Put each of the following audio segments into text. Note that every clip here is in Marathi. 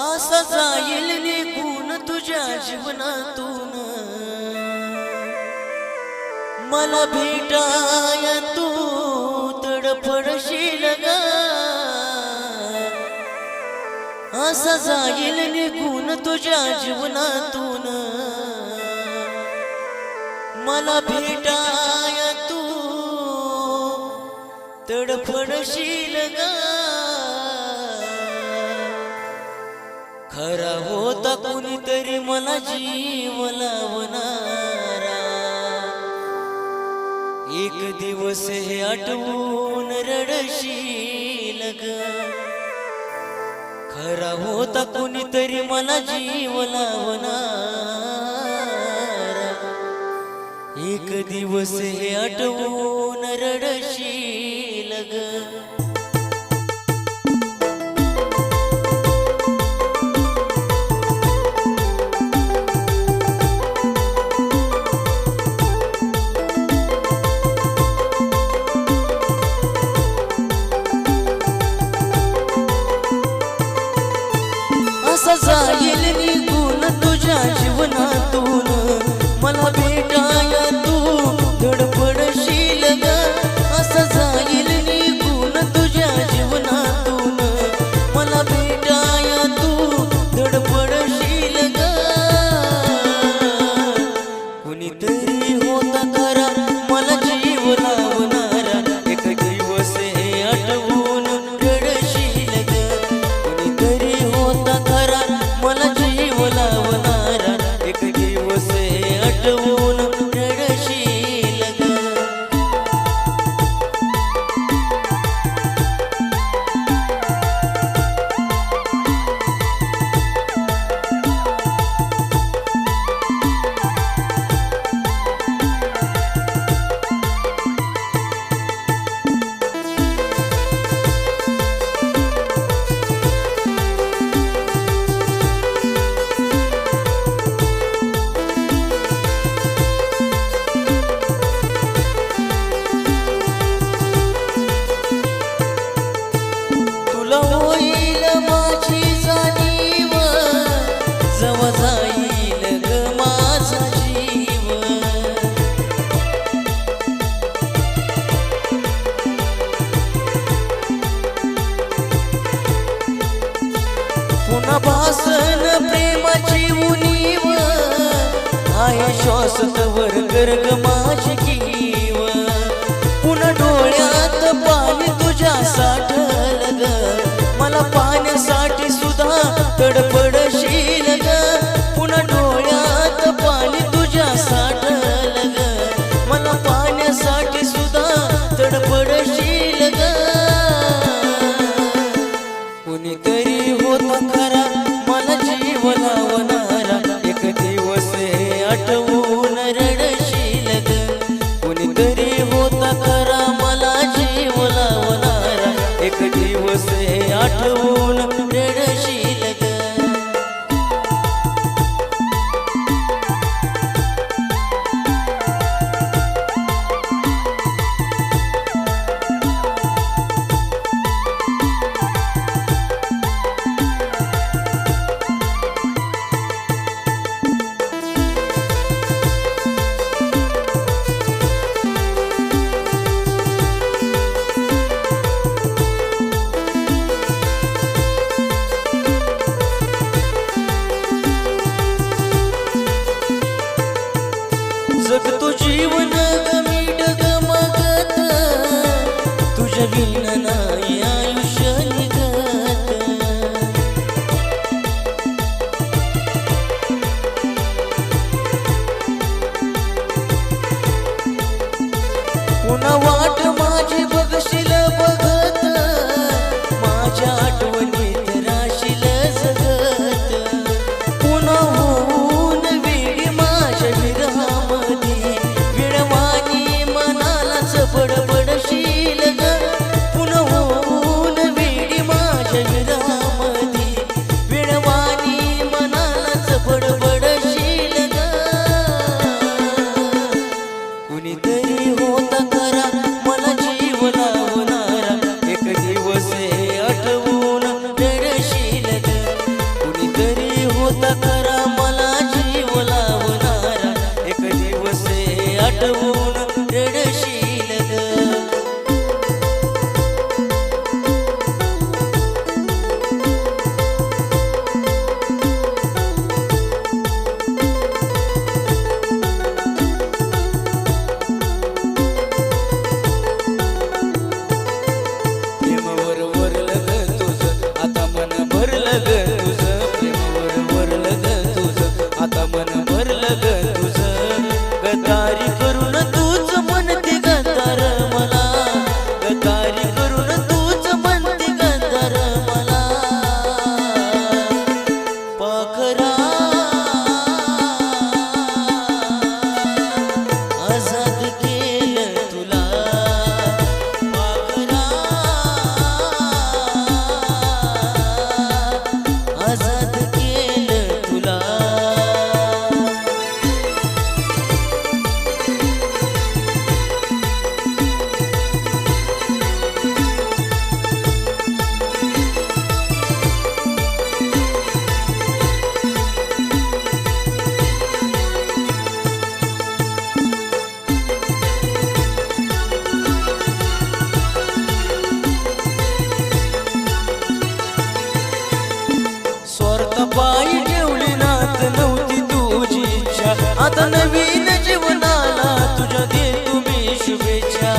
असा जाईल निघून तुझ्या जीवनातून. मला भेटाय तू तडफडशील ग असा जाईल निघून तुझ्या जीवनातून. मला भेटाय तू तडफडशील ग खरा होता कोणीतरी मला जीव लावणारा. एक दिवस हे आठवून रडशील ग. खरा होता कोणीतरी मला जीव लावणारा. एक दिवस हे आठवून रडशील ग. असा भासन प्रेमाची उनीव आहे श्वासत वर गर्ग माझी कीव पाण्यासाठी सुद्धा तडपड जगतो जीवन गमीड गमगत तुझ्या बिन नाही आता नवीन जीवनाला तुझ्या दे तुम्ही शुभेच्छा.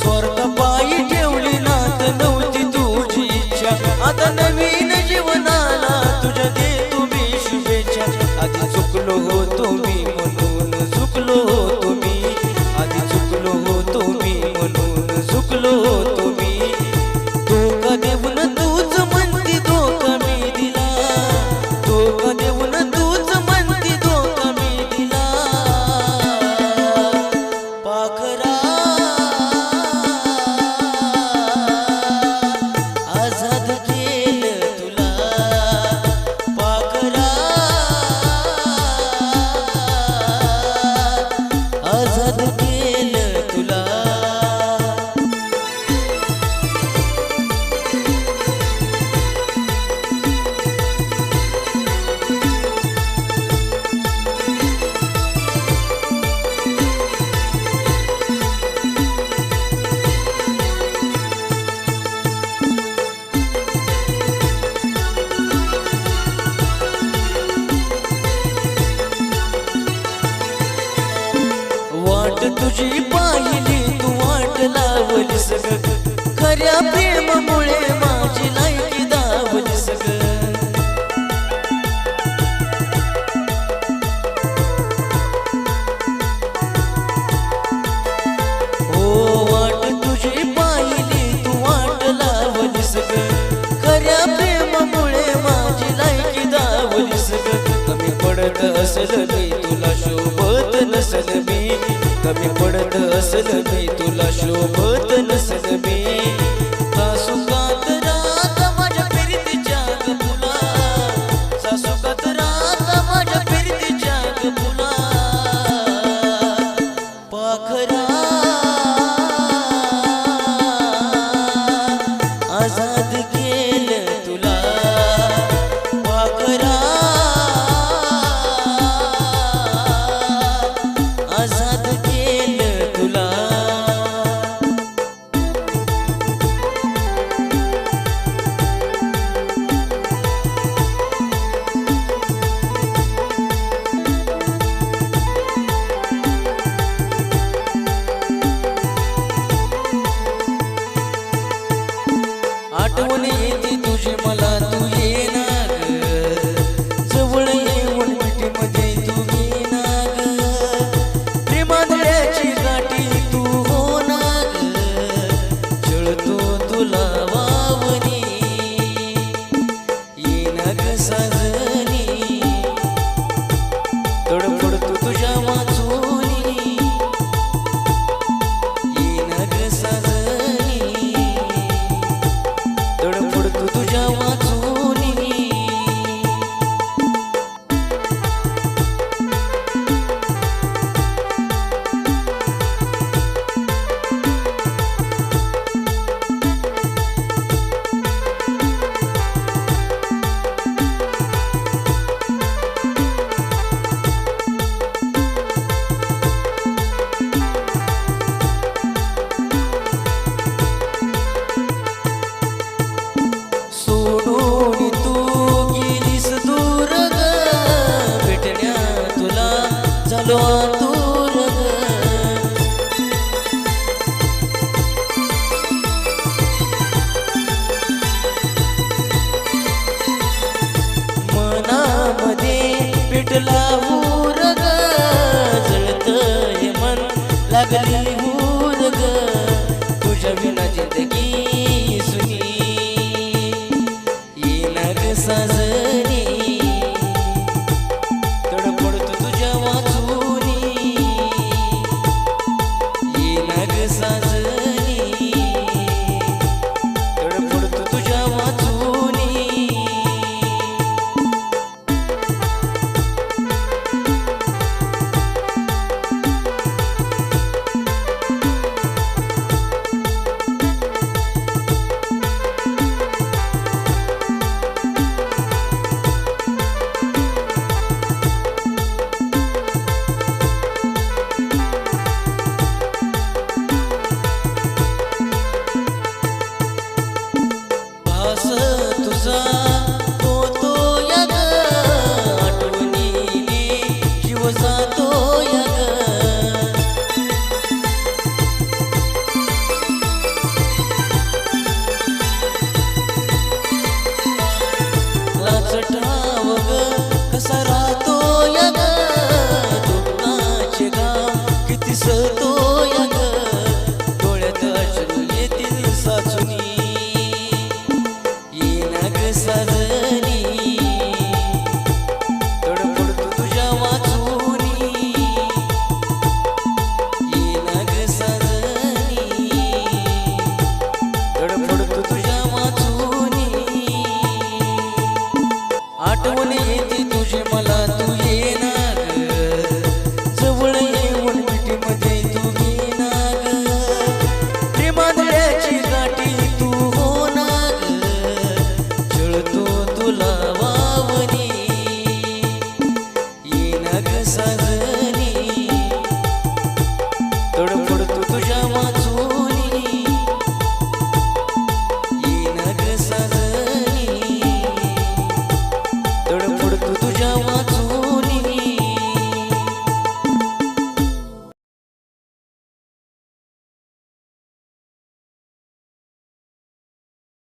स्वार्थ पायी ठेवली नात नव्हती तुझी इच्छा. आता नवीन जीवनाला तुझ्या दे तुम्ही शुभेच्छा. आधी चुकलो हो तुम्ही म्हणून चुकलो हो असल मी तुला शोभत नसल मी कमी पडत असल मी तुला शोभत नसल मी